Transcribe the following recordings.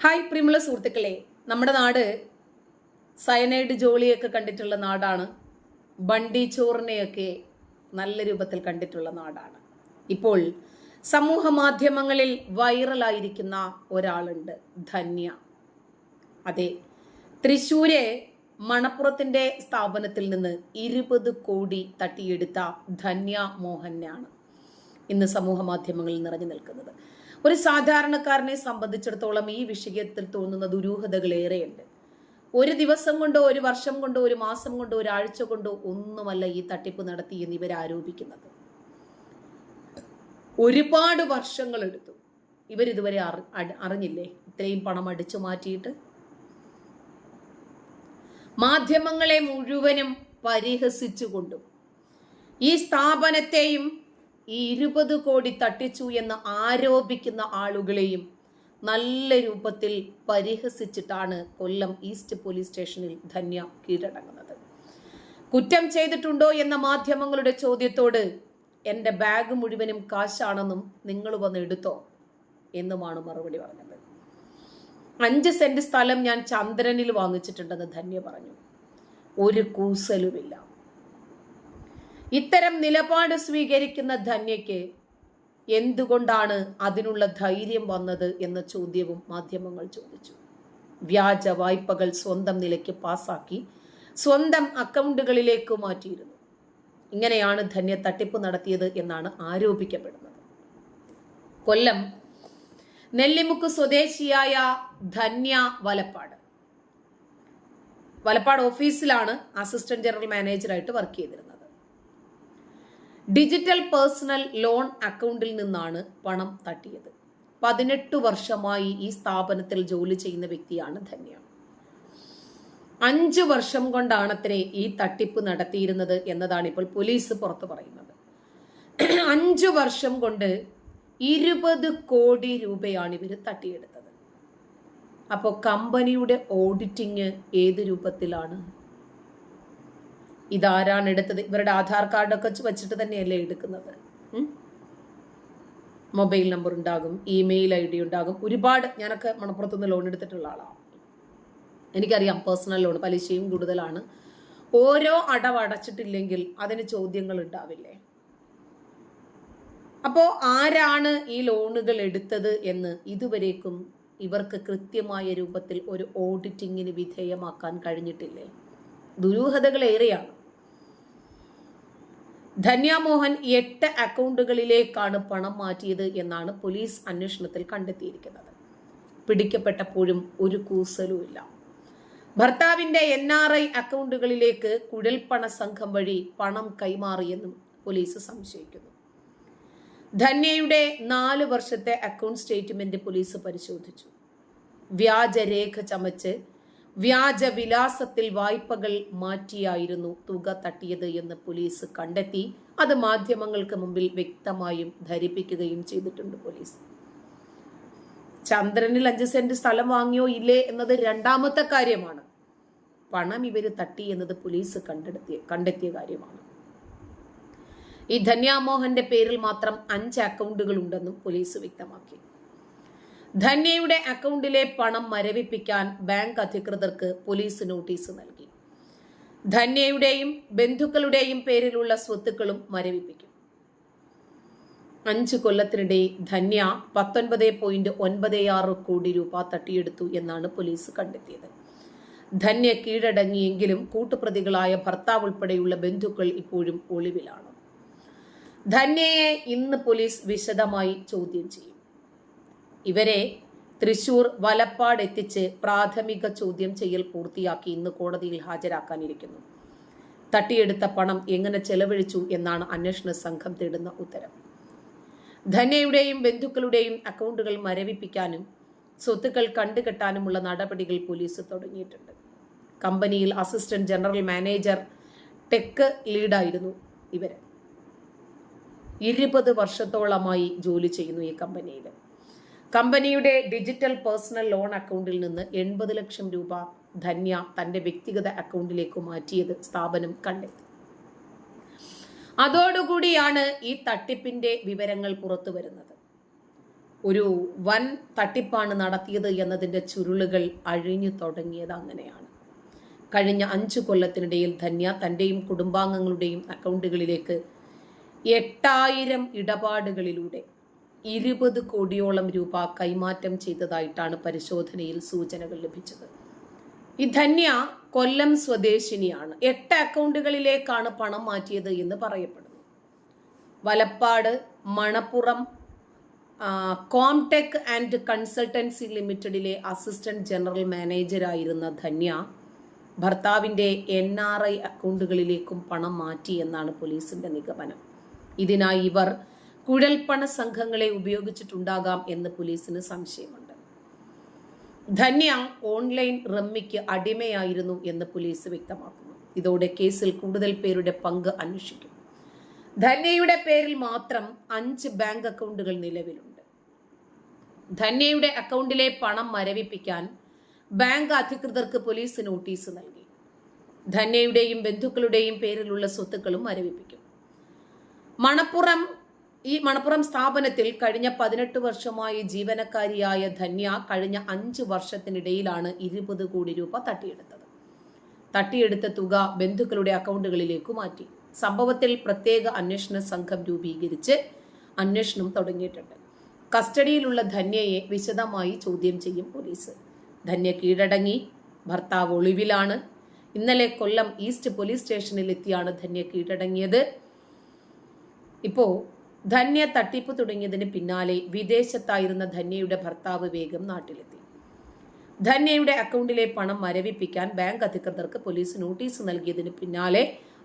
Hi പ്രിയമുള്ള സുഹൃത്തുക്കളെ. നമ്മുടെ നാട് സയനൈഡ് ജോളിയൊക്കെ കണ്ടിട്ടുള്ള നാടാണ്. ബണ്ടി ചോറിനെയൊക്കെ നല്ല രൂപത്തിൽ കണ്ടിട്ടുള്ള നാടാണ്. ഇപ്പോൾ സമൂഹ മാധ്യമങ്ങളിൽ വൈറലായിരിക്കുന്ന ഒരാളുണ്ട് ധന്യ. അതെ തൃശ്ശൂരെ മണപ്പുറത്തിന്റെ സ്ഥാപനത്തിൽ നിന്ന് ഇരുപത് കോടി തട്ടിയെടുത്ത ധന്യ മോഹനാണ് ഇന്ന് സമൂഹ മാധ്യമങ്ങളിൽ നിറഞ്ഞു നിൽക്കുന്നത്. ഒരു സാധാരണക്കാരനെ സംബന്ധിച്ചിടത്തോളം ഈ വിഷയത്തിൽ തോന്നുന്ന ദുരൂഹതകൾ ഏറെയുണ്ട് ഒരു ദിവസം കൊണ്ടോ ഒരു വർഷം കൊണ്ടോ ഒരു മാസം കൊണ്ടോ ഒരാഴ്ച കൊണ്ടോ ഒന്നുമല്ല ഈ തട്ടിപ്പ് നടത്തി എന്ന് ഇവർ ആരോപിക്കുന്നത്. ഒരുപാട് വർഷങ്ങൾ എടുത്തു. ഇവരിതുവരെ അറിഞ്ഞില്ലേ? ഇത്രയും പണം അടിച്ചു മാറ്റിയിട്ട്. മാധ്യമങ്ങളെ മുഴുവനും പരിഹസിച്ചുകൊണ്ടും ഈ സ്ഥാപനത്തെയും ഈ ഇരുപത് കോടി തട്ടിച്ചു എന്ന് ആരോപിക്കുന്ന ആളുകളെയും നല്ല രൂപത്തിൽ പരിഹസിച്ചിട്ടാണ് കൊല്ലം ഈസ്റ്റ് പോലീസ് സ്റ്റേഷനിൽ ധന്യ കീഴടങ്ങുന്നത്. കുറ്റം ചെയ്തിട്ടുണ്ടോ എന്ന മാധ്യമങ്ങളുടെ ചോദ്യത്തോട് എന്റെ ബാഗ് മുഴുവനും കാശാണെന്നും നിങ്ങൾ വന്ന് എടുത്തോ എന്നുമാണ് മറുപടി പറഞ്ഞത്. അഞ്ച് സെന്റ് സ്ഥലം ഞാൻ ചന്ദ്രനിൽ വാങ്ങിച്ചിട്ടുണ്ടെന്ന് ധന്യ പറഞ്ഞു. ഒരു കൂസലുമില്ല. ഇത്തരം നിലപാട് സ്വീകരിക്കുന്ന ധന്യയ്ക്ക് എന്തുകൊണ്ടാണ് അതിനുള്ള ധൈര്യം വന്നത് എന്ന ചോദ്യവും മാധ്യമങ്ങൾ ചോദിച്ചു. വ്യാജ വായ്പകൾ സ്വന്തം നിലയ്ക്ക് പാസാക്കി സ്വന്തം അക്കൗണ്ടുകളിലേക്ക് മാറ്റിയിരുന്നു. ഇങ്ങനെയാണ് ധന്യ തട്ടിപ്പ് നടത്തിയത് എന്നാണ് ആരോപിക്കപ്പെടുന്നത്. കൊല്ലം നെല്ലിമുക്ക് സ്വദേശിയായ ധന്യ വലപ്പാട്. വലപ്പാട് ഓഫീസിലാണ് അസിസ്റ്റന്റ് ജനറൽ മാനേജറായിട്ട് വർക്ക് ചെയ്തിരുന്നത്. ഡിജിറ്റൽ പേഴ്സണൽ ലോൺ അക്കൗണ്ടിൽ നിന്നാണ് പണം തട്ടിയത്. പതിനെട്ട് വർഷമായി ഈ സ്ഥാപനത്തിൽ ജോലി ചെയ്യുന്ന വ്യക്തിയാണ് ധന്യ. അഞ്ച് വർഷം കൊണ്ടാണത്രേ ഈ തട്ടിപ്പ് നടത്തിയിരുന്നത് എന്നതാണ് ഇപ്പോൾ പോലീസ് പുറത്തു പറയുന്നത്. അഞ്ചു വർഷം കൊണ്ട് ഇരുപത് കോടി രൂപയാണ് ഇവർ തട്ടിയെടുത്തത്. അപ്പോൾ കമ്പനിയുടെ ഓഡിറ്റിങ് ഏത് രൂപത്തിലാണ് ഇതാരാണ് എടുത്തത്? ഇവരുടെ ആധാർ കാർഡൊക്കെ വെച്ചിട്ട് തന്നെയല്ലേ എടുക്കുന്നത്. മൊബൈൽ നമ്പർ ഉണ്ടാകും ഇമെയിൽ ഐ ഡി ഉണ്ടാകും. ഒരുപാട് ഞാനൊക്കെ മണപ്പുറത്തുനിന്ന് ലോൺ എടുത്തിട്ടുള്ള ആളാണ് എനിക്കറിയാം പേഴ്സണൽ ലോൺ പലിശയും കൂടുതലാണ്. ഓരോ അടവ് അടച്ചിട്ടില്ലെങ്കിൽ അതിന് ചോദ്യങ്ങൾ ഉണ്ടാവില്ലേ? അപ്പോ ആരാണ് ഈ ലോണുകൾ എടുത്തത് എന്ന് ഇതുവരേക്കും ഇവർക്ക് കൃത്യമായ രൂപത്തിൽ ഒരു ഓഡിറ്റിങ്ങിന് വിധേയമാക്കാൻ കഴിഞ്ഞിട്ടില്ലേ? ദുരൂഹതകൾ ഏറെയാണ്. ധന്യാമോഹൻ എട്ട് അക്കൗണ്ടുകളിലേക്കാണ് പണം മാറ്റിയത് എന്നാണ് പോലീസ് അന്വേഷണത്തിൽ കണ്ടെത്തിയിരിക്കുന്നത്. പിടിക്കപ്പെട്ടപ്പോഴും ഒരു കൂസലുമില്ല. ഭർത്താവിന്റെ എൻ ആർ ഐ അക്കൗണ്ടുകളിലേക്ക് കുഴൽപ്പണ സംഘം വഴി പണം കൈമാറിയെന്നും പോലീസ് സംശയിക്കുന്നു. ധന്യയുടെ നാല് വർഷത്തെ അക്കൗണ്ട് സ്റ്റേറ്റ്മെന്റ് പോലീസ് പരിശോധിച്ചു. വ്യാജരേഖ ചമച്ച് വ്യാജ വിലാസത്തിൽ വായ്പകൾ മാറ്റിയായിരുന്നു തുക തട്ടിയത് എന്ന് പോലീസ് കണ്ടെത്തി. അത് മാധ്യമങ്ങൾക്ക് മുമ്പിൽ വ്യക്തമായും ധരിപ്പിക്കുകയും ചെയ്തിട്ടുണ്ട് പോലീസ്. ചന്ദ്രനിൽ അഞ്ച് സെന്റ് സ്ഥലം വാങ്ങിയോ ഇല്ലേ എന്നത് രണ്ടാമത്തെ കാര്യമാണ്. പണം ഇവർ തട്ടി എന്നത് പോലീസ് കണ്ടെത്തിയ കണ്ടെത്തിയ കാര്യമാണ്. ഈ ധന്യാമോഹന്റെ പേരിൽ മാത്രം അഞ്ച് അക്കൗണ്ടുകൾ ഉണ്ടെന്നും പോലീസ് വ്യക്തമാക്കി. ധന്യയുടെ അക്കൗണ്ടിലെ പണം മരവിപ്പിക്കാൻ ബാങ്ക് അധികൃതർക്ക് പോലീസ് നോട്ടീസ് നൽകി. ധന്യയുടെയും ബന്ധുക്കളുടെയും പേരിലുള്ള സ്വത്തുക്കളും മരവിപ്പിക്കും. അഞ്ച് കൊല്ലത്തിനിടെ ധന്യ പത്തൊൻപത് പോയിന്റ് ഒൻപത് ആറ് കോടി രൂപ തട്ടിയെടുത്തു എന്നാണ് പോലീസ് കണ്ടെത്തിയത്. ധന്യ കീഴടങ്ങിയെങ്കിലും കൂട്ടുപ്രതികളായ ഭർത്താവ് ഉൾപ്പെടെയുള്ള ബന്ധുക്കൾ ഇപ്പോഴും ഒളിവിലാണ്. ധന്യയെ ഇന്ന് പോലീസ് വിശദമായി ചോദ്യം ചെയ്യും. ഇവരെ തൃശൂർ വലപ്പാട് എത്തിച്ച് പ്രാഥമിക ചോദ്യം ചെയ്യൽ പൂർത്തിയാക്കി ഇന്ന് കോടതിയിൽ ഹാജരാക്കാനിരിക്കുന്നു. തട്ടിയെടുത്ത പണം എങ്ങനെ ചെലവഴിച്ചു എന്നാണ് അന്വേഷണ സംഘം തേടുന്ന ഉത്തരം. ധന്യയുടെയും ബന്ധുക്കളുടെയും അക്കൗണ്ടുകൾ മരവിപ്പിക്കാനും സ്വത്തുക്കൾ കണ്ടുകെട്ടാനുമുള്ള നടപടികൾ പോലീസ് തുടങ്ങിയിട്ടുണ്ട്. കമ്പനിയിൽ അസിസ്റ്റന്റ് ജനറൽ മാനേജർ ടെക് ലീഡായിരുന്നു ഇവർ ഇരുപത് വർഷത്തോളമായി ജോലി ചെയ്യുന്നു ഈ കമ്പനിയിൽ കമ്പനിയുടെ ഡിജിറ്റൽ പേഴ്സണൽ ലോൺ അക്കൗണ്ടിൽ നിന്ന് എൺപത് ലക്ഷം രൂപ ധന്യ തന്റെ വ്യക്തിഗത അക്കൗണ്ടിലേക്ക് മാറ്റിയത് സ്ഥാപനം കണ്ടെത്തി. അതോടുകൂടിയാണ് ഈ തട്ടിപ്പിന്റെ വിവരങ്ങൾ പുറത്തു വരുന്നത്. ഒരു വൻ തട്ടിപ്പാണ് നടത്തിയത് എന്നതിന്റെ ചുരുളുകൾ അഴിഞ്ഞു തുടങ്ങിയത് അങ്ങനെയാണ്. കഴിഞ്ഞ അഞ്ചു കൊല്ലത്തിനിടയിൽ ധന്യ തന്റെയും കുടുംബാംഗങ്ങളുടെയും അക്കൗണ്ടുകളിലേക്ക് എട്ടായിരം ഇടപാടുകളിലൂടെ ഇരുപത് കോടിയോളം രൂപ കൈമാറ്റം ചെയ്തതായിട്ടാണ് പരിശോധനയിൽ സൂചനകൾ ലഭിച്ചത്. ഈ ധന്യ കൊല്ലം സ്വദേശിനിയാണ്. എട്ട് അക്കൗണ്ടുകളിലേക്കാണ് പണം മാറ്റിയത് എന്ന് പറയപ്പെടുന്നു. Valappad Manappuram Comtech and consultancy ലിമിറ്റഡിലെ assistant general മാനേജരായിരുന്ന ധന്യ ഭർത്താവിന്റെ എൻ ആർ ഐ അക്കൗണ്ടുകളിലേക്കും പണം മാറ്റി എന്നാണ് പോലീസിന്റെ നിഗമനം. ഇതിനായി ഇവർ കുഴൽപ്പണ സംഘങ്ങളെ ഉപയോഗിച്ചിട്ടുണ്ടാകാം എന്ന് പോലീസിന് സംശയമുണ്ട്. ധന്യ ഓൺലൈൻ റമ്മിക്ക് അടിമയായിരുന്നു എന്ന് പോലീസ് വ്യക്തമാക്കുന്നു. ഇതോടെ കേസിൽ കൂടുതൽ പേരുടെ പങ്ക് അന്വേഷിക്കും. ധന്യയുടെ പേരിൽ മാത്രം അഞ്ച് ബാങ്ക് അക്കൗണ്ടുകൾ നിലവിലുണ്ട്. ധന്യയുടെ അക്കൗണ്ടിലെ പണം മരവിപ്പിക്കാൻ ബാങ്ക് അധികൃതർക്ക് പോലീസ് നോട്ടീസ് നൽകി. ധന്യയുടെയും ബന്ധുക്കളുടെയും പേരിലുള്ള സ്വത്തുക്കളും മരവിപ്പിക്കും. മണപ്പുറം ഈ മണപ്പുറം സ്ഥാപനത്തിൽ കഴിഞ്ഞ പതിനെട്ട് വർഷമായി ജീവനക്കാരിയായ ധന്യ കഴിഞ്ഞ അഞ്ച് വർഷത്തിനിടയിലാണ് ഇരുപത് കോടി രൂപ തട്ടിയെടുത്തത്. തട്ടിയെടുത്ത തുക ബന്ധുക്കളുടെ അക്കൗണ്ടുകളിലേക്ക് മാറ്റി. സംഭവത്തിൽ പ്രത്യേക അന്വേഷണ സംഘം രൂപീകരിച്ച് അന്വേഷണം തുടങ്ങിയിട്ടുണ്ട്. കസ്റ്റഡിയിലുള്ള ധന്യയെ വിശദമായി ചോദ്യം ചെയ്യും പോലീസ്. ധന്യ കീഴടങ്ങി. ഭർത്താവ് ഒളിവിലാണ്. ഇന്നലെ കൊല്ലം ഈസ്റ്റ് പോലീസ് സ്റ്റേഷനിൽ എത്തിയാണ് ധന്യ കീഴടങ്ങിയത്. ഇപ്പോ ധന്യ തട്ടിപ്പ് തുടങ്ങിയതിന് പിന്നാലെ വിദേശത്തായിരുന്ന ധന്യയുടെ ഭർത്താവ് വേഗം നാട്ടിലെത്തി. ധന്യയുടെ അക്കൗണ്ടിലെ പണം മരവിപ്പിക്കാൻ ബാങ്ക് അധികൃതർക്ക് പോലീസ് നോട്ടീസ് നൽകിയതിന് പിന്നാലെ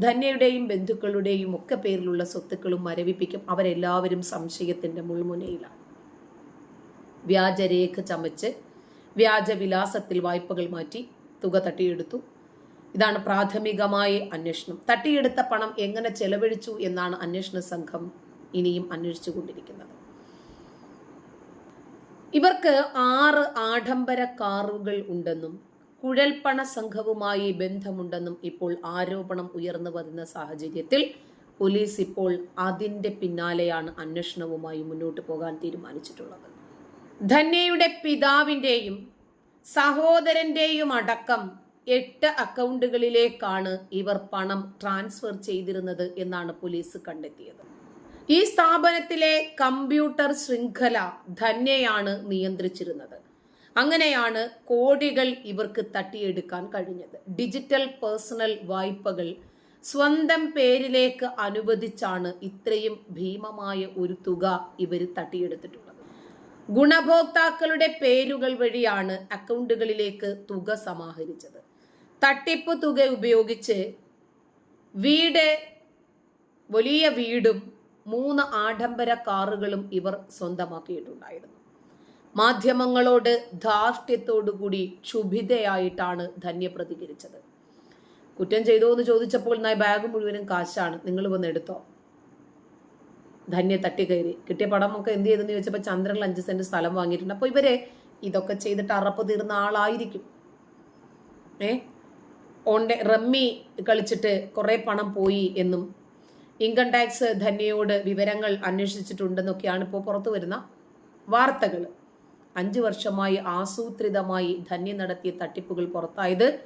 ധന്യയുടെയും ബന്ധുക്കളുടെയും ഒക്കെ പേരിലുള്ള സ്വത്തുക്കളും മരവിപ്പിക്കും അവരെല്ലാവരും സംശയത്തിന്റെ മുൾമുനയിലാണ്. വ്യാജരേഖ ചമച്ച് വ്യാജവിലാസത്തിൽ വായ്പകൾ മാറ്റി തുക തട്ടിയെടുത്തു. ഇതാണ് പ്രാഥമികമായ അന്വേഷണം. തട്ടിയെടുത്ത പണം എങ്ങനെ ചെലവഴിച്ചു എന്നാണ് അന്വേഷണ സംഘം ഇനിയും അന്വേഷിച്ചു കൊണ്ടിരിക്കുന്നത്. ഇവർക്ക് ആറ് ആഡംബര കാറുകൾ ഉണ്ടെന്നും കുഴൽപ്പണ സംഘവുമായി ബന്ധമുണ്ടെന്നും ഇപ്പോൾ ആരോപണം ഉയർന്നു വരുന്ന സാഹചര്യത്തിൽ പോലീസ് ഇപ്പോൾ അതിന്റെ പിന്നാലെയാണ് അന്വേഷണവുമായി മുന്നോട്ട് പോകാൻ തീരുമാനിച്ചിട്ടുള്ളത്. ധന്യയുടെ പിതാവിന്റെയും സഹോദരന്റെയും അടക്കം എട്ട് അക്കൗണ്ടുകളിലേക്കാണ് ഇവർ പണം ട്രാൻസ്ഫർ ചെയ്തിരുന്നത് എന്നാണ് പോലീസ് കണ്ടെത്തിയത്. ഈ സ്ഥാപനത്തിലെ കമ്പ്യൂട്ടർ ശൃംഖല ധന്യയാണ് നിയന്ത്രിച്ചിരുന്നത്. അങ്ങനെയാണ് കോടികൾ ഇവർക്ക് തട്ടിയെടുക്കാൻ കഴിഞ്ഞത്. ഡിജിറ്റൽ പേഴ്സണൽ വായ്പകൾ സ്വന്തം പേരിലേക്ക് അനുവദിച്ചാണ് ഇത്രയും ഭീമമായ ഒരു തുക ഇവർ തട്ടിയെടുത്തിട്ടുള്ളത്. ഗുണഭോക്താക്കളുടെ പേരുകൾ വഴിയാണ് അക്കൗണ്ടുകളിലേക്ക് തുക സമാഹരിച്ചത്. തട്ടിപ്പ് തുക ഉപയോഗിച്ച് വീട് വലിയ വീടും മൂന്ന് ആഡംബര കാറുകളും ഇവർ സ്വന്തമാക്കിയിട്ടുണ്ടായിരുന്നു. മാധ്യമങ്ങളോട് ധാർഷ്ട്യത്തോടുകൂടി ക്ഷുഭിതയായിട്ടാണ് ധന്യ പ്രതികരിച്ചത്. കുറ്റം ചെയ്തോ എന്ന് ചോദിച്ചപ്പോൾ നായ ബാഗ് മുഴുവനും കാശാണ്. നിങ്ങൾ വന്ന് എടുത്തോ. ധന്യ തട്ടിക്കയറി. കിട്ടിയ പടമൊക്കെ എന്ത് ചെയ്തെന്ന് ചോദിച്ചപ്പോൾ ചന്ദ്രനിൽ അഞ്ച് സെന്റ് സ്ഥലം വാങ്ങിയിട്ടുണ്ട്. അപ്പോൾ ഇവരെ ഇതൊക്കെ ചെയ്തിട്ട് അറപ്പ് തീർന്ന ആളായിരിക്കും. ഏ? ഓണ്ടെ റമ്മി കളിച്ചിട്ട് കുറേ പണം പോയി എന്നും ഇൻകം ടാക്സ് ധന്യയോട് വിവരങ്ങൾ അന്വേഷിച്ചിട്ടുണ്ടെന്നൊക്കെയാണ് ഇപ്പോൾ പുറത്തു വരുന്ന വാർത്തകൾ. അഞ്ചു വർഷമായി ആസൂത്രിതമായി ധന്യ നടത്തിയ തട്ടിപ്പുകൾ പുറത്തായത്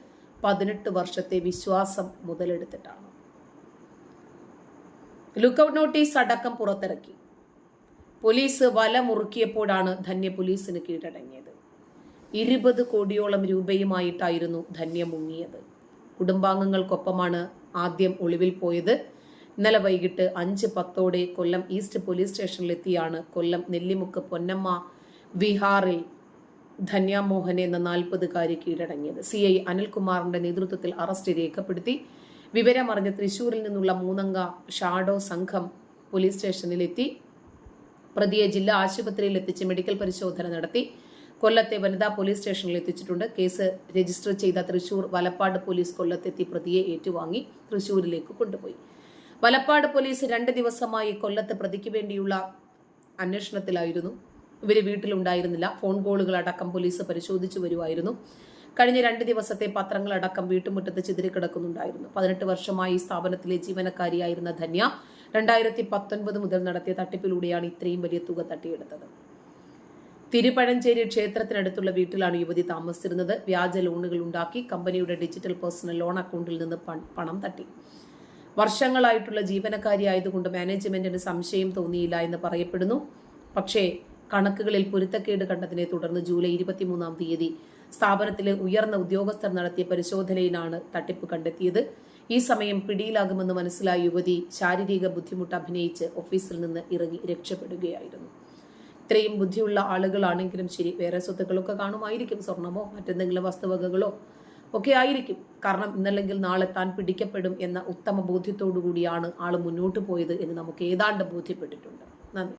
പതിനെട്ട് വർഷത്തെ വിശ്വാസം മുതലെടുത്തിട്ടാണ്. ലുക്കൌട്ട് നോട്ടീസ് അടക്കം പുറത്തിറക്കി. പോലീസ് വല മുറുക്കിയപ്പോഴാണ് ധന്യ പോലീസിന് കീഴടങ്ങിയത്. ഇരുപത് കോടിയോളം രൂപയുമായിട്ടായിരുന്നു ധന്യ മുങ്ങിയത്. കുടുംബാംഗങ്ങൾക്കൊപ്പമാണ് ആദ്യം ഒളിവിൽ പോയത്. ഇന്നലെ വൈകിട്ട് അഞ്ച് പത്തോടെ കൊല്ലം ഈസ്റ്റ് പോലീസ് സ്റ്റേഷനിലെത്തിയാണ് കൊല്ലം നെല്ലിമുക്ക് പൊന്നമ്മ വിഹാറിൽ ധന്യാമോഹൻ എന്ന നാൽപ്പതുകാരി കീഴടങ്ങിയത്. സി ഐ അനിൽകുമാറിന്റെ നേതൃത്വത്തിൽ അറസ്റ്റ് രേഖപ്പെടുത്തി. വിവരമറിഞ്ഞ് തൃശൂരിൽ നിന്നുള്ള മൂന്നംഗ ഷാഡോ സംഘം പോലീസ് സ്റ്റേഷനിലെത്തി. പ്രതിയെ ജില്ലാ ആശുപത്രിയിൽ എത്തിച്ച് മെഡിക്കൽ പരിശോധന നടത്തി. കൊല്ലത്തെ വനിതാ പോലീസ് സ്റ്റേഷനിൽ എത്തിച്ചിട്ടുണ്ട്. കേസ് രജിസ്റ്റർ ചെയ്ത തൃശൂർ വലപ്പാട് പോലീസ് കൊല്ലത്തെത്തി പ്രതിയെ ഏറ്റുവാങ്ങി. തൃശൂരിലേക്ക് കൊണ്ടുപോയി. വലപ്പാട് പോലീസ് രണ്ട് ദിവസമായി കൊല്ലത്ത് പ്രതിക്ക് വേണ്ടിയുള്ള അന്വേഷണത്തിലായിരുന്നു. ഇവർ വീട്ടിലുണ്ടായിരുന്നില്ല. ഫോൺ കോളുകൾ അടക്കം പോലീസ് പരിശോധിച്ചു വരുമായിരുന്നു. കഴിഞ്ഞ രണ്ട് ദിവസത്തെ പത്രങ്ങളടക്കം വീട്ടുമുറ്റത്ത് ചിതറിക്കിടക്കുന്നുണ്ടായിരുന്നു പതിനെട്ട് വർഷമായി സ്ഥാപനത്തിലെ ജീവനക്കാരിയായിരുന്ന ധന്യ രണ്ടായിരത്തി പത്തൊൻപത് മുതൽ നടത്തിയ തട്ടിപ്പിലൂടെയാണ് ഇത്രയും വലിയ തുക തട്ടിയെടുത്തത്. തിരുപ്പഴഞ്ചേരി ക്ഷേത്രത്തിനടുത്തുള്ള വീട്ടിലാണ് യുവതി താമസിച്ചിരുന്നത്. വ്യാജ ലോണുകൾ ഉണ്ടാക്കി കമ്പനിയുടെ ഡിജിറ്റൽ പേഴ്സണൽ ലോൺ അക്കൗണ്ടിൽ നിന്ന് പണം തട്ടി. വർഷങ്ങളായിട്ടുള്ള ജീവനക്കാരിയായതുകൊണ്ട് മാനേജ്മെന്റിന് സംശയം തോന്നിയില്ല എന്ന് പറയപ്പെടുന്നു. പക്ഷേ കണക്കുകളിൽ പൊരുത്തക്കേട് കണ്ടതിനെ തുടർന്ന് ജൂലൈ ഇരുപത്തിമൂന്നാം തീയതി സ്ഥാപനത്തിലെ ഉയർന്ന ഉദ്യോഗസ്ഥർ നടത്തിയ പരിശോധനയിലാണ് തട്ടിപ്പ് കണ്ടെത്തിയത്. ഈ സമയം പിടിയിലാകുമെന്ന് മനസ്സിലായ യുവതി ശാരീരിക ബുദ്ധിമുട്ട് അഭിനയിച്ച് ഓഫീസിൽ നിന്ന് ഇറങ്ങി രക്ഷപ്പെടുകയായിരുന്നു. ഇത്രയും ബുദ്ധിയുള്ള ആളുകളാണെങ്കിലും ശരി വേറെ സ്വത്തുക്കളൊക്കെ കാണുമായിരിക്കും. സ്വർണമോ മറ്റെന്തെങ്കിലും വസ്തുവകകളോ ഒക്കെ ആയിരിക്കും. കാരണം ഇന്നല്ലെങ്കിൽ നാളെ താൻ പിടിക്കപ്പെടും എന്ന ഉത്തമ ബോധ്യത്തോടു കൂടിയാണ് ആൾ മുന്നോട്ട് പോയത് എന്ന് നമുക്ക് ഏതാണ്ട് ബോധ്യപ്പെട്ടിട്ടുണ്ട്. നന്ദി.